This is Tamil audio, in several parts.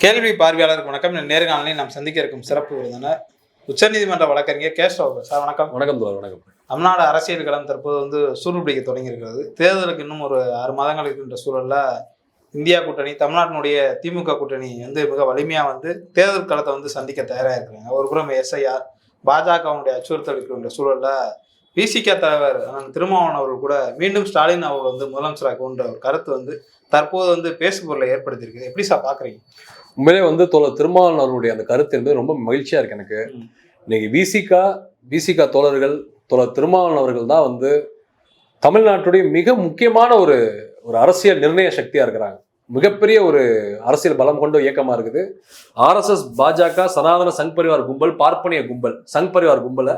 கேள்வி பார்வையாளருக்கு வணக்கம். நேர்காணலில் நாம் சந்திக்க இருக்கும் சிறப்பு விருந்தினர் உச்சநீதிமன்ற வழக்கறிஞர் கேஷ்வ சார் வணக்கம். வணக்கம் வணக்கம். தமிழ்நாடு அரசியல் களம் தற்போது வந்து சூடுபிடிக்க தொடங்கியிருக்கிறது. தேர்தலுக்கு இன்னும் ஒரு ஆறு மாதங்கள் இருக்கின்ற சூழல்ல இந்தியா கூட்டணி தமிழ்நாட்டினுடைய திமுக கூட்டணி வந்து மிக வலிமையா வந்து தேர்தல் களத்தை வந்து சந்திக்க தயாராக இருக்கிறாங்க. ஒரு புறம் எஸ்ஐஆர் பாஜகவுடைய அச்சுறுத்தல் இருக்கின்ற சூழல்ல பிசிக தலைவர் திருமாவளவன் அவர்கள் கூட மீண்டும் ஸ்டாலின் அவர்கள் வந்து முதலமைச்சராகன்ற ஒரு கருத்து வந்து தற்போது வந்து பேசுபொருளை ஏற்படுத்தியிருக்கு எப்படி சார் பாக்குறீங்க உண்மையிலே வந்து தோழர் திருமாவளவன் அவருடைய அந்த கருத்து என்பது ரொம்ப மகிழ்ச்சியா இருக்கு எனக்கு. இன்னைக்கு விசிகா விசிகா தோழர்கள் தோழர் திருமாவளவன் அவர்கள் தான் வந்து தமிழ்நாட்டுடைய மிக முக்கியமான ஒரு ஒரு அரசியல் நிர்ணய சக்தியா இருக்கிறாங்க. மிகப்பெரிய ஒரு அரசியல் பலம் கொண்ட இயக்கமா இருக்குது. ஆர்எஸ்எஸ் பாஜக சனாதன சங் பரிவார் கும்பல் பார்ப்பனிய கும்பல் சங் பரிவார் கும்பலை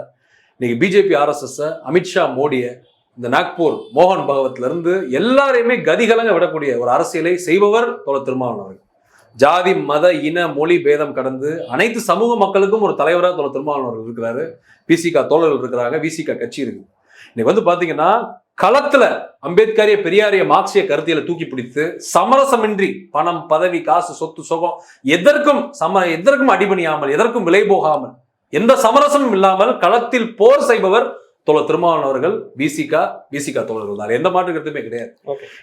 இன்னைக்கு பிஜேபி ஆர்எஸ்எஸ் அமித்ஷா மோடியை இந்த நாக்பூர் மோகன் பகவத்லேருந்து எல்லாரையுமே கதிகலங்க விடக்கூடிய ஒரு அரசியலை செய்பவர் தோழர் திருமாவளவன் அவர்கள். ஜாதி மத இன மொழி பேதம் கடந்து அனைத்து சமூக மக்களுக்கும் ஒரு தலைவராக தோழர் திருமாவளவன் அவர்கள் இருக்கிறாரு. பிசிகா தோழர்கள் இருக்கிறாங்க விசிகா கட்சி இருக்கு. இன்னைக்கு வந்து பார்த்தீங்கன்னா களத்துல அம்பேத்கரிய பெரியாரிய மார்க்சிய கருத்தியலை தூக்கி பிடித்து சமரசமின்றி பணம் பதவி காசு சொத்து சுகம் எதற்கும் சம எதற்கும் அடிபணியாமல் எதற்கும் விலை போகாமல் எந்த சமரசமும் இல்லாமல் களத்தில் போர் செய்பவர் தோழர் திருமாவளவன் அவர்கள் பிசிகா பிசிகா தோழர்கள் தான். எந்த மாற்று கருத்துமே கிடையாது.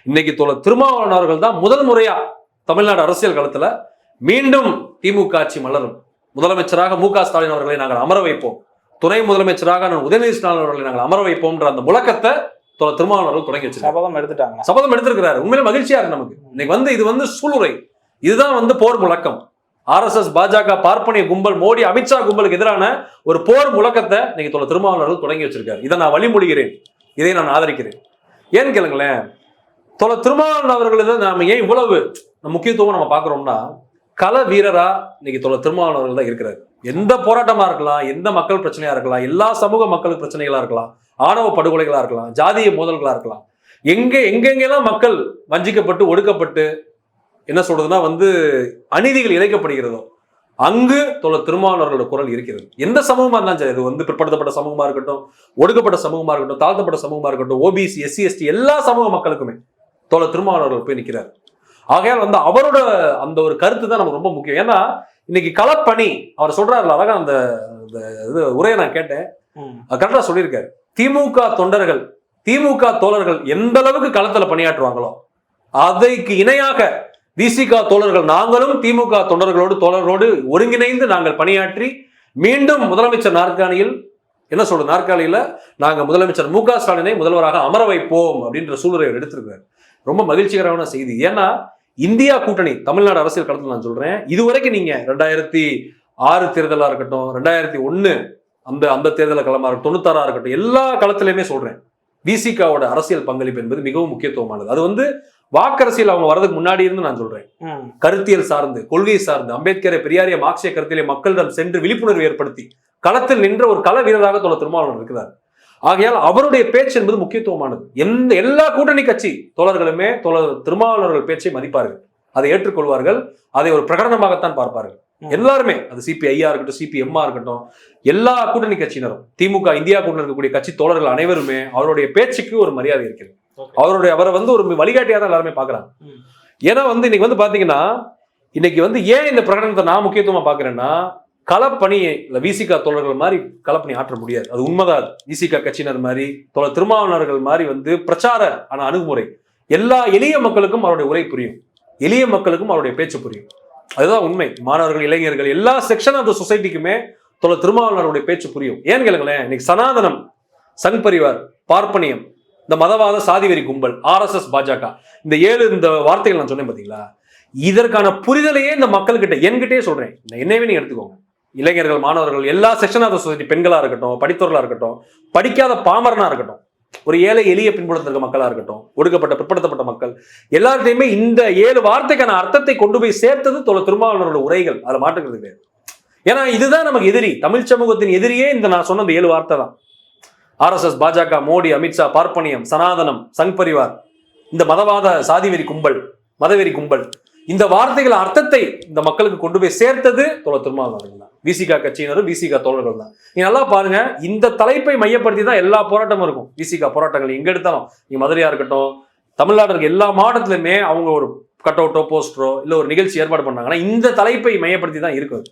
இன்னைக்கு தோழர் திருமாவளவன் அவர்கள் தான் முதல் முறையா தமிழ்நாடு அரசியல் களத்துல மீண்டும் திமுக ஆட்சி மலரும். முதலமைச்சராக மு க ஸ்டாலின் அவர்களை நாங்கள் அமர வைப்போம். துணை முதலமைச்சராக நான் உதயநிதி ஸ்டாலின் அவர்களை நாங்கள் அமர வைப்போம்ன்ற அந்த முழக்கத்தை தோழர் திருமாவளவன் அவர்கள் தொடங்கி வச்சிருக்காங்க சபதம் எடுத்துட்டாங்க. சபதம் எடுத்திருக்கிறாரு. உண்மையில மகிழ்ச்சியா இருக்கு நமக்கு. இன்னைக்கு வந்து இது வந்து சூளுரை. இதுதான் வந்து போர் முழக்கம். ஆர்எஸ்எஸ் பாஜக பார்ப்பனிய கும்பல் மோடி அமித்ஷா கும்பலுக்கு எதிரான ஒரு போர் முழக்கத்தை இன்னைக்கு தொலை திருமாவளவர்கள் தொடங்கி வச்சிருக்காரு. இதை நான் வழிமொழிகிறேன். இதை நான் ஆதரிக்கிறேன். ஏன்னு கேளுங்களேன்? தொலை திருமாவளவன் அவர்கள் இதை ஏன் இவ்வளவு முக்கியத்துவம் நம்ம பார்க்குறோம்னா கல வீரரா இன்னைக்கு தொலை திருமாவளவர்கள் தான் இருக்கிறார். எந்த போராட்டமா இருக்கலாம் எந்த மக்கள் பிரச்சனையா இருக்கலாம் எல்லா சமூக மக்களுக்கு பிரச்சனைகளா இருக்கலாம் ஆணவ படுகொலைகளா இருக்கலாம் ஜாதிய மோதல்களா இருக்கலாம் எங்க எங்கெங்கெல்லாம் மக்கள் வஞ்சிக்கப்பட்டு ஒடுக்கப்பட்டு என்ன சொல்றதுன்னா வந்து அநீதிகள் இழைக்கப்படுகிறதோ அங்கு தோழர் திருமாவளவர்களோட குரல் இருக்கிறது. எந்த சமூகமா இருந்தாலும் சரி இது வந்து பிற்படுத்தப்பட்ட சமூகமா இருக்கட்டும் ஒடுக்கப்பட்ட சமூகமா இருக்கட்டும் தாழ்த்தப்பட்ட சமூகமா இருக்கட்டும் ஓபிசி எஸ்சி எஸ்டி எல்லா சமூக மக்களுக்குமே தோழர் திருமாவளவர்கள் போய் நிற்கிறார் ஆகையால் வந்து அவரோட அந்த ஒரு கருத்து தான் நமக்கு ரொம்ப முக்கியம். ஏன்னா இன்னைக்கு களப்பணி அவர் சொல்றாருல அழகா அந்த இது உரையை நான் கேட்டேன். கரெக்டா சொல்லியிருக்காரு. திமுக தொண்டர்கள் திமுக தோழர்கள் எந்த அளவுக்கு களத்துல பணியாற்றுவாங்களோ அதைக்கு இணையாக திசிக தோழர்கள் நாங்களும் திமுக தொண்டர்களோடு தோழர்களோடு ஒருங்கிணைந்து நாங்கள் பணியாற்றி மீண்டும் முதலமைச்சர் நாற்காலியில் என்ன சொல்றது நாற்காலியில் நாங்கள் முதலமைச்சர் மு க ஸ்டாலினை முதல்வராக அமர வைப்போம் அப்படின்ற சூழ்நிலை அவர் எடுத்திருக்காரு. ரொம்ப மகிழ்ச்சிகரமான செய்தி. ஏன்னா இந்தியா கூட்டணி தமிழ்நாடு அரசியல் களத்தில் நான் சொல்றேன். இதுவரைக்கும் நீங்க ரெண்டாயிரத்தி ஆறு தேர்தலாக இருக்கட்டும் ரெண்டாயிரத்தி ஒன்று அந்த அந்த தேர்தல் களமாக இருக்கட்டும் தொண்ணூத்தாறாக இருக்கட்டும் எல்லா களத்திலையுமே சொல்றேன். விசிகாவோட அரசியல் பங்களிப்பு என்பது மிகவும் முக்கியத்துவமானது. அது வந்து வாக்கரசியல் அவங்க வரதுக்கு முன்னாடி இருந்து நான் சொல்றேன். கருத்தியல் சார்ந்து கொள்கை சார்ந்து அம்பேத்கரை பெரியாரிய மார்க்சிய கருத்திலே மக்களிடம் சென்று விழிப்புணர்வு ஏற்படுத்தி களத்தில் நின்ற ஒரு கள வீரராக தோழர் திருமாவளவன் இருக்கிறார் ஆகையால் அவருடைய பேச்சு என்பது முக்கியத்துவமானது எந்த எல்லா கூட்டணி கட்சி தோழர்களுமே தோழர் திருமாவளவர்கள் பேச்சை மதிப்பார்கள் அதை ஏற்றுக்கொள்வார்கள் அதை ஒரு பிரகடனமாகத்தான் பார்ப்பார்கள். எல்லாருமே அது சிபிஐயா இருக்கட்டும் சிபிஎம்மா இருக்கட்டும் எல்லா கூட்டணி கட்சியினரும் திமுக இந்தியா கூட்டணி இருக்கக்கூடிய கட்சி தோழர்கள் அனைவருமே அவருடைய பேச்சுக்கு ஒரு மரியாதை இருக்கிறது. அவருடைய அவரை வந்து ஒரு வழிகாட்டியா தான் எல்லாருமே பாக்குறாங்க ம். ஏன்னா வந்து இன்னைக்கு வந்து பாத்தீங்கன்னா இன்னைக்கு வந்து ஏன் இந்த பிரகடனத்தை நான் முக்கியத்துவமா பாக்குறேன்னா களப்பணி இல்ல விசிகா தோழர்கள் மாதிரி களப்பணி ஆற்ற முடியாது. அது உண்மைதான். விசிகா கட்சியினர் மாதிரி தோழர் திருமாவளவர்கள் மாதிரி வந்து பிரச்சார ஆன அணுகுமுறை. எல்லா எளிய மக்களுக்கும் அவருடைய உரை புரியும். எளிய மக்களுக்கும் அவருடைய பேச்சு புரியும். அதுதான் உண்மை. மாணவர்கள் இளைஞர்கள் எல்லா செக்ஷன் ஆஃப் த சொசைட்டிக்குமே தோழர் திருமாவளவருடைய பேச்சு புரியும். ஏன்னு கேளுங்களேன் இன்னைக்கு சனாதனம் சங் பரிவார் பார்ப்பனியம் இந்த மதவாத சாதிவெறி கும்பல் ஆர்எஸ்எஸ் பாஜக. இந்த ஏழு இந்த வார்த்தைகள் நான் சொன்னேன் பார்த்தீங்களா இதற்கான புரிதலையே இந்த மக்கள்கிட்ட என்கிட்டயே சொல்றேன். இந்த என்னையவே நீங்க எடுத்துக்கோங்க. இளைஞர்கள் மாணவர்கள் எல்லா செக்ஷன் ஆஃப் த சொசைட்டி பெண்களாக இருக்கட்டும் படித்தவர்களா இருக்கட்டும் படிக்காத பாமரனா இருக்கட்டும் ஒரு ஏழை எளிய பின்புலத்தில் இருக்க இருக்கட்டும் ஒடுக்கப்பட்ட பிற்படுத்தப்பட்ட மக்கள் எல்லார்ட்டையுமே இந்த ஏழு வார்த்தைக்கான அர்த்தத்தை கொண்டு போய் சேர்த்தது தொலை திருமாவளவனோட உரைகள். அதை மாட்டுக்கிறது கிடையாது. ஏன்னா இதுதான் நமக்கு எதிரி. தமிழ் சமூகத்தின் எதிரியே இந்த நான் சொன்ன இந்த ஏழு வார்த்தை தான். ஆர்எஸ்எஸ் பாஜக மோடி அமித்ஷா பார்ப்பனியம் சனாதனம் சங் பரிவார். இந்த மதவாத சாதிவெறி கும்பல் மதவெறி கும்பல். இந்த வார்த்தைகள் அர்த்தத்தை இந்த மக்களுக்கு கொண்டு போய் சேர்த்தது தோழர் திருமாவளவர்கள் தான். விசிகா கட்சியினரும் விசிகா தோழர்கள் தான். நீ நல்லா பாருங்க இந்த தலைப்பை மையப்படுத்தி தான் எல்லா போராட்டமும் இருக்கும். விசிகா போராட்டங்கள் எங்க எடுத்தாலும் நீங்க மதுரையா இருக்கட்டும் தமிழ்நாடு இருக்க எல்லா மாவட்டத்திலுமே அவங்க ஒரு கட் அவுட்டோ போஸ்டரோ இல்லை ஒரு நிகழ்ச்சி ஏற்பாடு பண்ணாங்கன்னா இந்த தலைப்பை மையப்படுத்தி தான் இருக்கும்.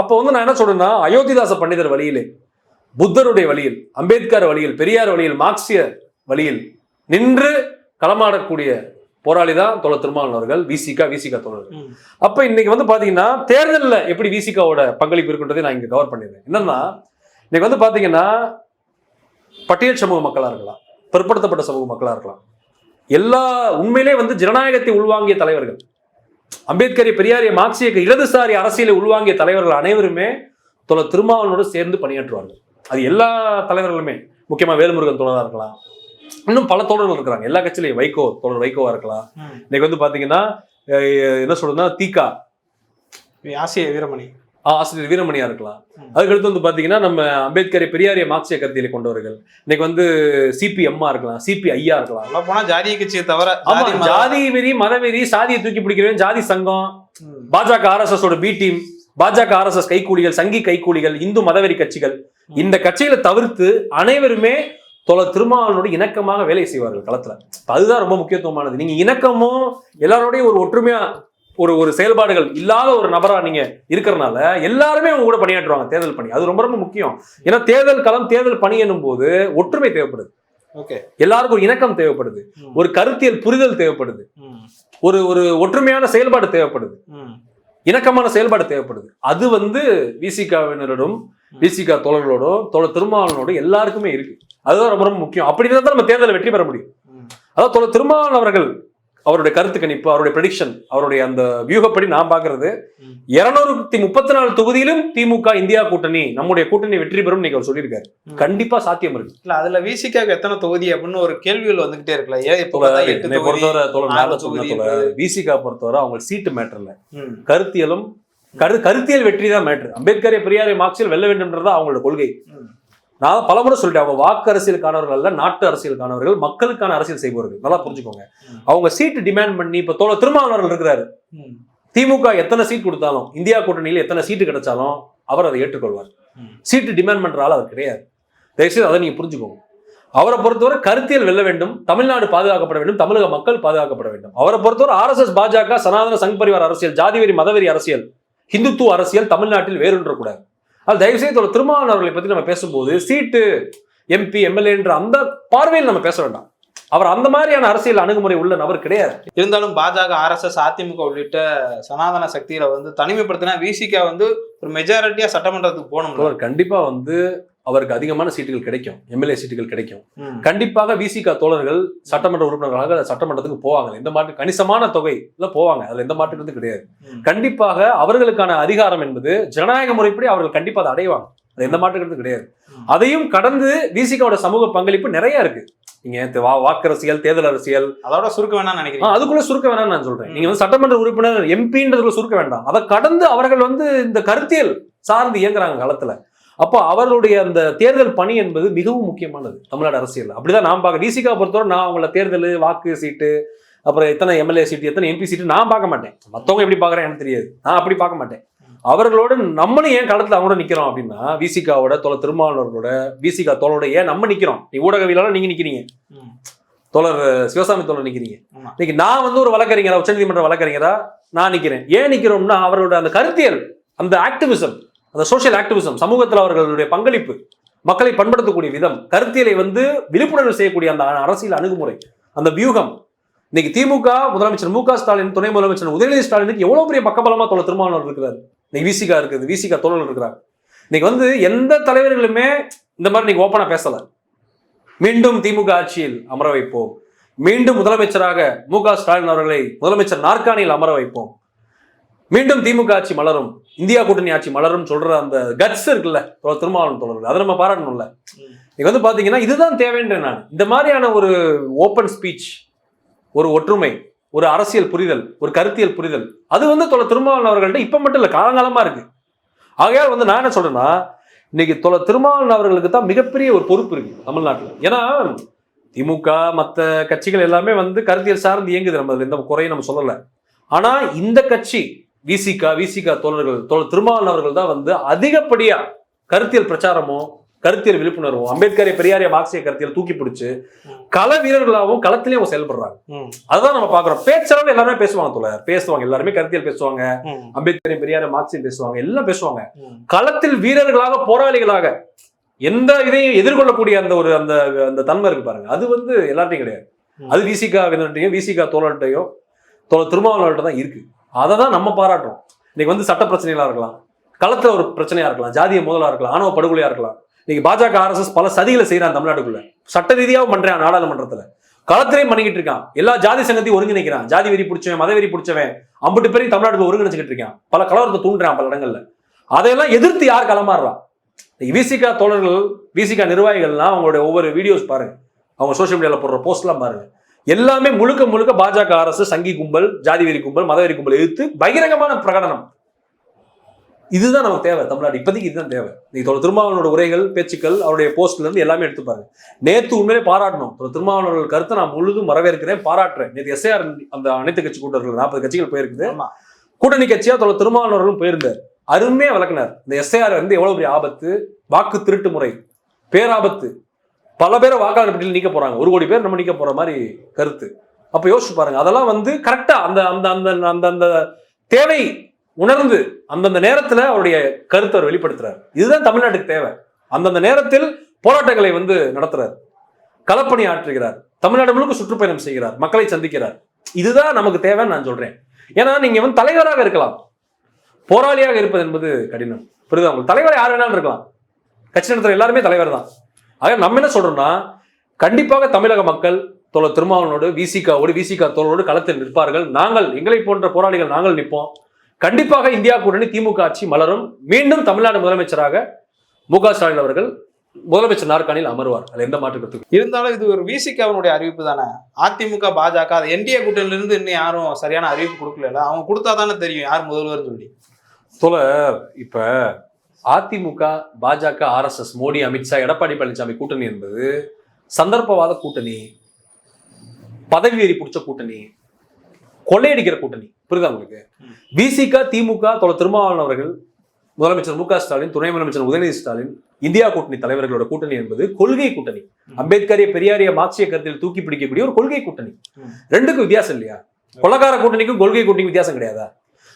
அப்போ வந்து நான் என்ன சொல்றேன்னா அயோத்திதாச பண்டிதர் வழியிலே புத்தருடைய வழியில் அம்பேத்கர் வழியில் பெரியார் வழியில் மார்க்சிய வழியில் நின்று களமாடக்கூடிய போராளி தான் தோழர் திருமாவளவன் அவர்கள் விசிகா விசிகா தோழர்கள். அப்ப இன்னைக்கு வந்து பாத்தீங்கன்னா தேர்தல்ல எப்படி விசிகாவோட பங்களிப்பு இருக்குன்றதை நான் இங்க கவர் பண்ணிடுறேன். என்னன்னா இன்னைக்கு வந்து பாத்தீங்கன்னா பட்டியல் சமூக மக்களா இருக்கலாம் பிற்படுத்தப்பட்ட சமூக மக்களா இருக்கலாம். எல்லா உண்மையிலே வந்து ஜனநாயகத்தை உள்வாங்கிய தலைவர்கள் அம்பேத்கரை பெரியாரிய மார்க்சிய இடதுசாரி அரசியலை உள்வாங்கிய தலைவர்கள் அனைவருமே தோழர் திருமாவளவனோடு சேர்ந்து பணியாற்றுவார்கள். அது எல்லா தலைவர்களுமே முக்கியமா வேலுமுருகன் தோழரா இருக்கலாம். இன்னும் பல தோழர்கள் இருக்கிறாங்க. எல்லா கட்சியிலையும் வைகோ தோழர் வைகோவா இருக்கலாம். இன்னைக்கு வந்து பாத்தீங்கன்னா என்ன சொல்றதுன்னா தீகா. ஆசிய வீரமணி. ஆசிரியர் வீரமணியா இருக்கலாம். அதுக்கடுத்து வந்து பாத்தீங்கன்னா நம்ம அம்பேத்கரை பெரியாரிய மார்க்சிய கருத்தியலை கொண்டவர்கள். இன்னைக்கு வந்து சிபிஎம்மா இருக்கலாம் சிபி ஐயா இருக்கலாம் போனா ஜாதிய கட்சியை தவிர ஆமா ஜாதி வெறி மதவெறி சாதியை தூக்கி பிடிக்கிறவன் ஜாதி சங்கம். பாஜக ஆர்எஸ்எஸ் ஓட பி டீம் பாஜக ஆர்எஸ்எஸ் கைக்கூலிகள் சங்கி கைக்கூலிகள் இந்து மதவெறி கட்சிகள். இந்த கட்சிகளை தவிர்த்து அனைவருமே தோழர் திருமாவளவனோடு இணக்கமாக வேலை செய்வார்கள் களத்துல. அதுதான் ரொம்ப முக்கியத்துவமானது. நீங்க இணக்கமும் எல்லாரோடையும் ஒரு ஒற்றுமையா ஒரு ஒரு செயல்பாடுகள் இல்லாத ஒரு நபரா நீங்க இருக்கிறனால எல்லாருமே உங்க கூட பணியாற்றுவாங்க தேர்தல் பணி. அது ரொம்ப ரொம்ப முக்கியம். ஏன்னா தேர்தல் களம் தேர்தல் பணி என்னும் போது ஒற்றுமை தேவைப்படுது. ஓகே. எல்லாருக்கும் ஒரு இணக்கம் தேவைப்படுது. ஒரு கருத்தியல் புரிதல் தேவைப்படுது. ஒரு ஒரு ஒற்றுமையான செயல்பாடு தேவைப்படுது. இணக்கமான செயல்பாடு தேவைப்படுது. அது வந்து விசிகாவினரிடம் விசிகா தோழர்களோடும் தோழர் திருமாவளவனோடும் எல்லாருக்குமே இருக்கு. அதுதான் ரொம்ப ரொம்ப முக்கியம். அப்படி இருந்தால் நம்ம தேர்தலில் வெற்றி பெற முடியும். அதாவது தோழர் திருமாவளவன் அவர்கள் அவருடைய கருத்து கணிப்பு அவருடைய ப்ரெடிக்ஷன் அவருடைய அந்த வியூகப்படி நான் பார்க்கிறது ம். இருநூறுத்தி முப்பத்தி நாலு தொகுதியிலும் திமுக இந்தியா கூட்டணி நம்முடைய கூட்டணி வெற்றி பெறும் இன்னைக்கு அவர் சொல்லியிருக்காரு. கண்டிப்பா சாத்தியம் இருக்கு. இல்ல அதுல விசிகாக்கு எத்தனை தொகுதி அப்படின்னு ஒரு கேள்விகள் வந்துகிட்டே இருக்குல்ல. ஏன் இப்ப பொறுத்தவரை விசிகா பொறுத்தவரை அவங்க சீட்டு மேட்டர்ல. கருத்தியலும் கரு கருத்தியல் வெற்றி தான் மேட்ரு அம்பேத்கரை பெரியாரை மார்க்சியல் வெல்ல வேண்டும்ன்றது அவங்களோட கொள்கை. நான் பலமுறை சொல்லிட்டேன் அவங்க வாக்கு அரசியலுக்கானவர்கள் அல்ல நாட்டு அரசியலுக்கானவர்கள் மக்களுக்கான அரசியல் செய்பவர்கள். நல்லா புரிஞ்சுக்கோங்க. அவங்க சீட்டு டிமாண்ட் பண்ணி இப்ப தோழர் திருமாவளவர்கள் இருக்கிறாரு. திமுக எத்தனை சீட் கொடுத்தாலும் இந்தியா கூட்டணியில் எத்தனை சீட்டு கிடைச்சாலும் அவர் அதை ஏற்றுக்கொள்வார். சீட்டு டிமாண்ட் பண்ற ஆள் அவர் கிடையாது. தயவுசெய்து அதை நீங்க புரிஞ்சுக்கோங்க. அவரை பொறுத்தவரை கருத்தியல் வெல்ல வேண்டும் தமிழ்நாடு பாதுகாக்கப்பட வேண்டும் தமிழக மக்கள் பாதுகாக்கப்பட வேண்டும். அவரை பொறுத்தவரை ஆர்எஸ்எஸ் பாஜக சனாதன சங் பரிவார் அரசியல் ஜாதிவெறி மதவெறி அரசியல் ஹிந்துத்துவ அரசியல் தமிழ்நாட்டில் வேறுன்றக்கூடாது அது தயவுசெய்து ஒரு திருமாவளவன் அவர்களை பத்தி நம்ம பேசும்போது சீட்டு எம்பி எம்எல்ஏன்ற அந்த பார்வையில் நம்ம பேச வேண்டாம். அவர் அந்த மாதிரியான அரசியல் அணுகுமுறை உள்ள நபர் கிடையாது. இருந்தாலும் பாஜக ஆர்எஸ்எஸ் அதிமுக உள்ளிட்ட சனாதன சக்திகளை வந்து தனிமைப்படுத்தினா விசிகா வந்து ஒரு மெஜாரிட்டியா சட்டமன்றத்துக்கு போகணும் அவர் கண்டிப்பா வந்து அவருக்கு அதிகமான சீட்டுகள் கிடைக்கும். எம்எல்ஏ சீட்டுகள் கிடைக்கும். கண்டிப்பாக விசிக தோழர்கள் சட்டமன்ற உறுப்பினர்களாக சட்டமன்றத்துக்கு போவாங்க. எந்த மாற்று கணிசமான தொகையில போவாங்க. அதுல எந்த மாற்றுக்கிறது கிடையாது. கண்டிப்பாக அவர்களுக்கான அதிகாரம் என்பது ஜனநாயக முறைப்படி அவர்கள் கண்டிப்பா அதை அடைவாங்க. அது எந்த மாற்றுக்கிறது கிடையாது. அதையும் கடந்து விசிகாவோட சமூக பங்களிப்பு நிறைய இருக்கு. நீங்க இந்த வாக்கு அரசியல் தேர்தல் அரசியல். அதோட சுருக்க வேணாம்னு ஆ, நினைக்கிறேன் அதுக்குள்ள சுருக்க வேணாம்னு நான் சொல்றேன். நீங்க வந்து சட்டமன்ற உறுப்பினர் எம்பின்றதுக்குள்ள சுருக்க வேண்டாம். அதை கடந்து அவர்கள் வந்து இந்த கருத்தியல் சார்ந்து இயங்குறாங்க களத்துல அப்போ அவர்களுடைய அந்த தேர்தல் பணி என்பது மிகவும் முக்கியமானது தமிழ்நாடு அரசியல் அப்படிதான் நான் பார்க்க டிசிகா பொறுத்தவரை நான் அவங்கள தேர்தல் வாக்கு சீட்டு அப்புறம் எத்தனை எம்எல்ஏ சீட்டு எத்தனை எம்பி சீட்டு நான் பார்க்க மாட்டேன். மத்தவங்க எப்படி பார்க்கறேன் எனக்கு தெரியாது. நான் அப்படி பார்க்க மாட்டேன். அவர்களோட நம்மளும் ஏன் களத்துல அவங்களோட நிக்கிறோம் அப்படின்னா விசிகாவோட தோழர் திருமாவளவர்களோட விசிகா தோழரோட ஏன் நம்ம நிக்கிறோம்? நீ ஊடகவியலாளர் நீங்க நிக்கிறீங்க. ம். தோழர் சிவசாமி தோழர் நிக்கிறீங்க. ஆமா. இன்னைக்கு நான் வந்து ஒரு வழக்கறிஞரா உச்சநீதிமன்ற வழக்கறிஞரா நான் நிக்கிறேன். ஏன் நிக்கிறோம்னா அவரோட அந்த கருத்தியல் அந்த ஆக்டிவிசம் அந்த சோஷியல் ஆக்டிவிசம் சமூகத்தில் அவர்களுடைய பங்களிப்பு மக்களை பண்படுத்தக்கூடிய விதம் கருத்தியலை வந்து விழிப்புணர்வு செய்யக்கூடிய அந்த அரசியல் அணுகுமுறை அந்த வியூகம். இன்னைக்கு திமுக முதலமைச்சர் மு க ஸ்டாலின் துணை முதலமைச்சர் உதயநிதி ஸ்டாலினுக்கு எவ்வளவு பெரிய பக்கபலமா தோழர் திருமாவளவர் இருக்கிறார். இன்னைக்கு விசிகா இருக்குது விசிகா தோழர்கள் இருக்கிறார். இன்னைக்கு வந்து எந்த தலைவர்களுமே இந்த மாதிரி நீங்க ஓப்பனா பேசல. மீண்டும் திமுக ஆட்சியில் அமர வைப்போம். மீண்டும் முதலமைச்சராக மு க ஸ்டாலின் அவர்களை முதலமைச்சர் நாற்காணியில் அமர வைப்போம். மீண்டும் திமுக ஆட்சி மலரும். இந்தியா கூட்டணி ஆட்சி மலரும் சொல்ற அந்த கட்ஸ் இருக்குல்ல திருமாவளவன் தோழர்கள் அதை நம்ம பாராட்டணும்ல. நீங்க வந்து பாத்தீங்கன்னா இதுதான் தேவைன்றேன் நான். இந்த மாதிரியான ஒரு ஓப்பன் ஸ்பீச் ஒரு ஒற்றுமை ஒரு அரசியல் புரிதல் ஒரு கருத்தியல் புரிதல் அது வந்து தோழர் திருமாவளவன் அவர்கள்ட்ட இப்ப மட்டும் இல்ல காலங்காலமா இருக்கு. ஆகையால் வந்து நான் என்ன சொல்றேன்னா இன்னைக்கு தோழர் திருமாவளவன் அவர்களுக்கு தான் மிகப்பெரிய ஒரு பொறுப்பு இருக்கு தமிழ்நாட்டுல. ஏன்னா திமுக மற்ற கட்சிகள் எல்லாமே வந்து கருத்தியல் சார்ந்து இயங்குது நம்ம அதுல எந்த குறையும் நம்ம சொல்லல. ஆனா இந்த கட்சி விசிகா விசிகா தோழர்கள் தோழர் திருமாவளவன் அவர்கள் தான் வந்து அதிகப்படியா கருத்தியல் பிரச்சாரமோ கருத்தியல் விழிப்புணர்வும் அம்பேத்கரை பெரியாரிய மார்க்சிய கருத்தியல் தூக்கி பிடிச்சு. கள வீரர்களாகவும் களத்திலேயும் அவங்க செயல்படுறாங்க. அதுதான் நம்ம பாக்குறோம் பேச்சளவு எல்லாருமே பேசுவாங்க தோழர் பேசுவாங்க. எல்லாருமே கருத்தியல் பேசுவாங்க. ம், அம்பேத்கரை பெரியார மார்க்சியம் பேசுவாங்க. எல்லாம் பேசுவாங்க. களத்தில் வீரர்களாக போராளிகளாக எந்த இதையும் எதிர்கொள்ளக்கூடிய அந்த ஒரு அந்த அந்த தன்மை இருக்கு பாருங்க. அது வந்து எல்லார்ட்டையும் கிடையாது. அது விசிகா வினர்ட்டையும் விசிகா தோழர்கிட்டையும் தோழர் திருமாவளவர்கிட்ட தான் இருக்கு. அதை தான் நம்ம பாராட்டுறோம். இன்னைக்கு வந்து சட்ட பிரச்சனைகளாக இருக்கலாம். களத்தில் ஒரு பிரச்சனையாக இருக்கலாம். ஜாதிய முதலாக இருக்கலாம். ஆணவ படுகொலையாக இருக்கலாம். இன்னைக்கு பாஜக ஆர்எஸ்எஸ் பல சதிகளை செய்கிறான் தமிழ்நாட்டுக்குள்ள. சட்ட ரீதியாகவும் பண்ணுறான் நாடாளுமன்றத்தில். களத்திலையும் பண்ணிக்கிட்டு இருக்கான். எல்லா ஜாதி சங்கத்தையும் ஒருங்கிணைக்கிறான். ஜாதி வெறி பிடிச்சவன் மத வெறி பிடிச்சவன் அம்பிட்டு பேரையும் தமிழ்நாட்டுக்கு ஒருங்கிணைச்சுக்கிட்டு இருக்கான். பல கலவரத்தை தூண்டுறான் பல இடங்கள்ல. அதையெல்லாம் எதிர்த்து யார் களமாறுறா விசிகா தோழர்கள் விசிகா நிர்வாகிகள்லாம் அவங்களுடைய ஒவ்வொரு வீடியோஸ் பாருங்க. அவங்க சோஷியல் மீடியாவில் போடுற போஸ்ட்லாம் பாருங்க. எல்லாமே முழுக்க முழுக்க பாஜக அரசு சங்கி கும்பல் ஜாதி வெறி கும்பல் மதவெறி கும்பல் எதிர்த்து பகிரங்கமான பிரகடனம். இதுதான் நமக்கு தேவை தமிழ்நாடு. இப்போதைக்கு இதுதான் தேவை. நீங்க தோழர் திருமாவளவனோட உரைகள் பேச்சுக்கள் அவருடைய போஸ்ட்ல இருந்து எல்லாமே எடுத்து பாருங்க. நேத்து உண்மையிலே பாராட்டணும். தோழர் திருமாவளவர்கள் கருத்தை நான் முழுதும் வரவேற்கிறேன் பாராட்டுறேன். நேற்று எஸ்ஐஆர் அந்த அனைத்து கட்சி கூட்டத்தில் நாற்பது கட்சிகள் போயிருக்குது. கூட்டணி கட்சியா தோழர் திருமாவளவர்களும் போயிருந்தார். அருமையா விளக்குனார். இந்த எஸ்ஐஆர் வந்து எவ்வளவு பெரிய ஆபத்து? வாக்கு திருட்டு முறை பேராபத்து. பல பேரை வாக்காளர் பட்டியல் நீக்க போகிறாங்க ஒரு கோடி பேர் நம்ம நீக்க போகிற மாதிரி கருத்து. அப்போ யோசிச்சு பாருங்கள் அதெல்லாம் வந்து கரெக்டாக அந்த அந்த அந்த அந்த அந்த தேவை உணர்ந்து அந்தந்த நேரத்தில் அவருடைய கருத்தை அவர் வெளிப்படுத்துறாரு. இதுதான் தமிழ்நாட்டுக்கு தேவை. அந்தந்த நேரத்தில் போராட்டங்களை வந்து நடத்துறார். களப்பணி ஆற்றுகிறார். தமிழ்நாடு முழுக்க சுற்றுப்பயணம் செய்கிறார். மக்களை சந்திக்கிறார். இதுதான் நமக்கு தேவைன்னு நான் சொல்றேன். ஏன்னா நீங்க வந்து தலைவராக இருக்கலாம். போராளியாக இருப்பது என்பது கடினம். புரியுதா உங்களுக்கு? தலைவர் யார் வேணாலும் இருக்கலாம். கட்சி நடத்துற எல்லாருமே தலைவர் தான் ஆக நம்ம என்ன சொல்றோம்னா கண்டிப்பாக தமிழக மக்கள் தோழர் திருமாவளவனோடு விசிகாவோடு விசிகா தோழரோடு களத்தில் நிற்பார்கள். நாங்கள் எங்களை போன்ற போராளிகள் நாங்கள் நிற்போம். கண்டிப்பாக இந்தியா கூட்டணி திமுக ஆட்சி மலரும். மீண்டும் தமிழ்நாடு முதலமைச்சராக மு க ஸ்டாலின் அவர்கள் முதலமைச்சர் நாற்காணியில் அமர்வார். அது எந்த மாற்று கருத்து இருந்தாலும் இது ஒரு விசிகாவினுடைய அறிவிப்பு தானே? அதிமுக பாஜக அது என்டிஏ கூட்டணியில இருந்து இன்னும் யாரும் சரியான அறிவிப்பு கொடுக்கல அவங்க கொடுத்தா தானே தெரியும் யார் முதல்வர்னு சொல்லி. தோழர் இப்ப அதிமுக பாஜக ஆர்எஸ்எஸ் மோடி அமித்ஷா எடப்பாடி பழனிசாமி கூட்டணி என்பது சந்தர்ப்பவாத கூட்டணி பதவி வெறி பிடிச்ச கூட்டணி கொள்ளையடிக்கிற கூட்டணி புரியுதா உங்களுக்கு ம். விசிக திமுக தொலை திருமாவளவன் அவர்கள் முதலமைச்சர் மு க ஸ்டாலின் துணை முதலமைச்சர் உதயநிதி ஸ்டாலின் இந்தியா கூட்டணி தலைவர்களோட கூட்டணி என்பது கொள்கை கூட்டணி. அம்பேத்கரிய பெரியாரிய மார்க்சிய கருத்தில் தூக்கி பிடிக்கக்கூடிய ஒரு கொள்கை கூட்டணி. ரெண்டுக்கும் வித்தியாசம் இல்லையா கொள்ளக்கார கூட்டணிக்கும் கொள்கை கூட்டணிக்கும் வித்தியாசம் கிடையாதா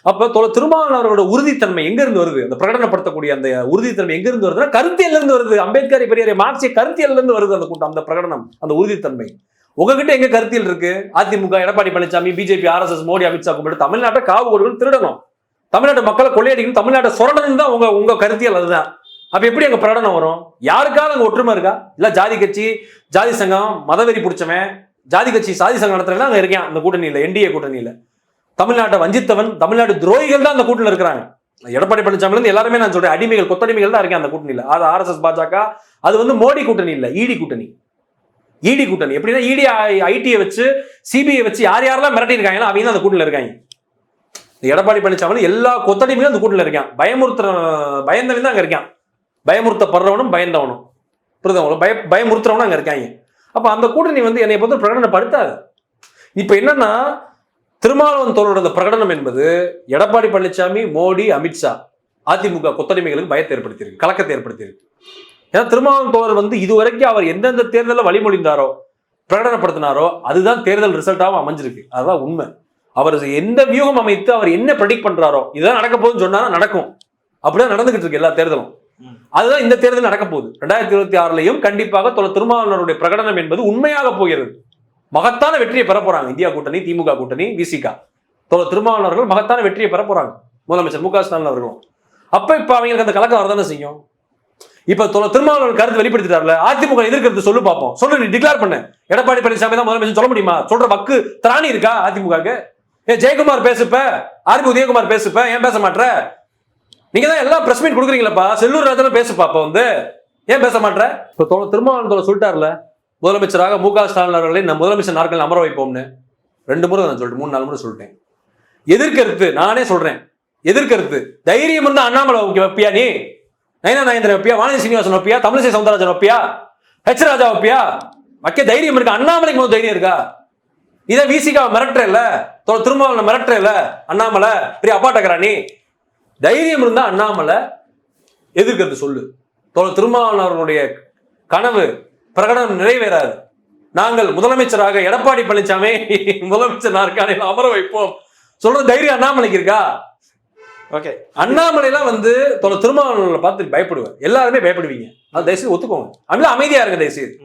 அப்ப தொலை திருமாவளவன் உறுதித்தன்மை எங்க இருந்து வருது? அந்த பிரகடனப்படுத்தக்கூடிய அந்த உறுதித்தன்மை எங்க இருந்து வருதுன்னா கருத்தியல்ல இருந்து வருது. அம்பேத்கர் பெரியாரை மார்க்சிய கருத்தியல்ல இருந்து வருது அந்த கூட்டம் அந்த பிரகடனம் அந்த உறுதித்தன்மை. உங்ககிட்ட எங்க கருத்தியல் இருக்கு? அதிமுக எடப்பாடி பழனிசாமி பிஜேபி ஆர்எஸ்எஸ் மோடி அமித்ஷா கும்பிட்டு தமிழ்நாட்டை காவு கொடுக்கணும் திருடணும். தமிழ்நாட்டு மக்களை கொள்ளையடிக்கணும். தமிழ்நாட்டை சுரண்டணும் தான் உங்க உங்க கருத்தியல் அதுதான். அப்ப எப்படி அங்க பிரகடனம் வரும்? யாருக்காவது அங்க ஒற்றுமை இருக்கா? இல்ல ஜாதி கட்சி ஜாதி சங்கம் மதவெறி பிடிச்சவன் ஜாதி கட்சி சாதி சங்கம் நடத்துறவங்க அங்க இருக்கேன் அந்த கூட்டணியில என்டிஏ கூட்டணியில. தமிழ்நாட்டை வஞ்சித்தவன் தமிழ்நாடு துரோகிகள் தான் அந்த கூட்டில் இருக்கிறாங்க. எடப்பாடி பழனிசாமில எல்லாருமே நான் சொல்றேன் அடிமைகள் கொத்தடிமைகள் தான் இருக்கேன் அந்த கூட்டணியில். அது ஆர்எஸ்எஸ் பாஜக அது வந்து மோடி கூட்டணி இல்லை இடி கூட்டணி. இடி கூட்டணி. எப்படின்னா இடி ஐடியை வச்சு சிபிஐ வச்சு யார் யாரெல்லாம் மிரட்டியிருக்காங்களோ அவங்க தான் அந்த கூட்டில் இருக்காங்க. எடப்பாடி பழனிசாமி எல்லா கொத்தடிமையும் அந்த கூட்டில் இருக்கான். பயமுறுத்துற பயந்தவன் தான் அங்க இருக்கான். பயமுறுத்தப்படுறவனும் பயந்தவனும். புரிதவனும் பய பயமுறுத்துறவனும் அங்க இருக்காங்க. அப்ப அந்த கூட்டணி வந்து என்னை பொறுத்த பிரகடனப்படுத்தாது. இப்ப என்னன்னா திருமாவளவன் தோழரோட அந்த பிரகடனம் என்பது எடப்பாடி பழனிசாமி மோடி அமித்ஷா அதிமுக கொத்தடிமைகளுக்கு பயத்தை ஏற்படுத்தியிருக்கு கலக்கத்தை ஏற்படுத்தியிருக்கு. ஏன்னா திருமாவளவன் தோழர் வந்து இதுவரைக்கும் அவர் எந்தெந்த தேர்தலில் வழிமொழிந்தாரோ பிரகடனப்படுத்தினாரோ அதுதான் தேர்தல் ரிசல்ட்டாகவும் அமைஞ்சிருக்கு. அதுதான் உண்மை. அவர் எந்த வியூகம் அமைத்து அவர் என்ன ப்ரெடிக்ட் பண்றாரோ இதுதான் நடக்க போகுதுன்னு சொன்னா நடக்கும். அப்படிதான் நடந்துகிட்டு இருக்கு எல்லா தேர்தலும். அதுதான் இந்த தேர்தல் நடக்க போகுது. ரெண்டாயிரத்தி இருபத்தி ஆறுலையும் கண்டிப்பாக தொலை திருமாவளவனுடைய பிரகடனம் என்பது உண்மையாக போகிறது. மகத்தான வெற்றியை பெற போறாங்க. இந்தியா கூட்டணி திமுக கூட்டணி விசிகா தொலை திருமாவளவர்கள் மகத்தான வெற்றியை பெற போறாங்க. முதலமைச்சர் மு க ஸ்டாலின் அவர்களும். அப்ப இப்ப அவங்களுக்கு அந்த கலக்கம் வரதானே செய்யும்? இப்ப தொலை திருமாவளவன் கருத்து வெளிப்படுத்திட்டார்ல அதிமுக எதிர்க்கிறது சொல்லு பார்ப்போம் சொல்லு நீ டிக்ளேர் பண்ண. எடப்பாடி பழனிசாமி தான் முதலமைச்சர் சொல்ல முடியுமா? சொல்ற வக்கு திராணி இருக்கா அதிமுகவுக்கு? ஏ ஜெயக்குமார் பேசுப்ப. ஆர்பி உதயகுமார் பேசுப்ப. ஏன் பேச மாட்ற? நீங்க தான் எல்லாம் பிரஸ் மீட் கொடுக்குறீங்களப்பா. செல்லூர் ராஜனும் பேசுப்பா அப்ப வந்து. ஏன் பேச மாட்டேற இப்ப திருமாவளவன் சொல்லிட்டார்ல முதலமைச்சராக மு க ஸ்டாலின் அவர்களை நான் முதலமைச்சர் நாட்கள் அமர வைப்போம்னு ரெண்டு முறை நான் சொல்லிட்டு மூணு நாலு முறை சொல்லிட்டேன். எதிர்கருத்து நானே சொல்றேன். எதிர்கருத்து தைரியம் இருந்தா அண்ணாமலை வைப்பியா நீ? நயனா நயந்திரன் வைப்பியா? வானதி சீனிவாசன் வைப்பியா? தமிழிசை சவுந்தரராஜன் வைப்பியா? ஹெச் ராஜா வைப்பியா? வைக்க தைரியம் இருக்கா? அண்ணாமலைக்கு முதல் தைரியம் இருக்கா? இதை விசிகா மிரட்டுற இல்ல? திருமாவளவன் மிரட்டுற இல்ல? அண்ணாமலை? பெரிய அப்பாட்டக்கரா நீ? தைரியம் இருந்தா அண்ணாமலை எதிர்க்கிறது சொல்லு. தோழ திருமாவளவனுடைய கனவு பிரகடனம் நிறைவேறாது. நாங்கள் முதலமைச்சராக எடப்பாடி பழனிசாமி முதலமைச்சர் நாற்காலியில் அமர வைப்போம். சொல்ற தைரியம் அண்ணாமலைக்கு இருக்கா? ஓகே. அண்ணாமலைலாம் வந்து திருமாவளவனை பார்த்து பயப்படுவேன் எல்லாருமே பயப்படுவீங்க. அது தயவுசெய்து ஒத்துக்கோங்க. அப்படிலாம் அமைதியா இருங்க தயவுசெய்து.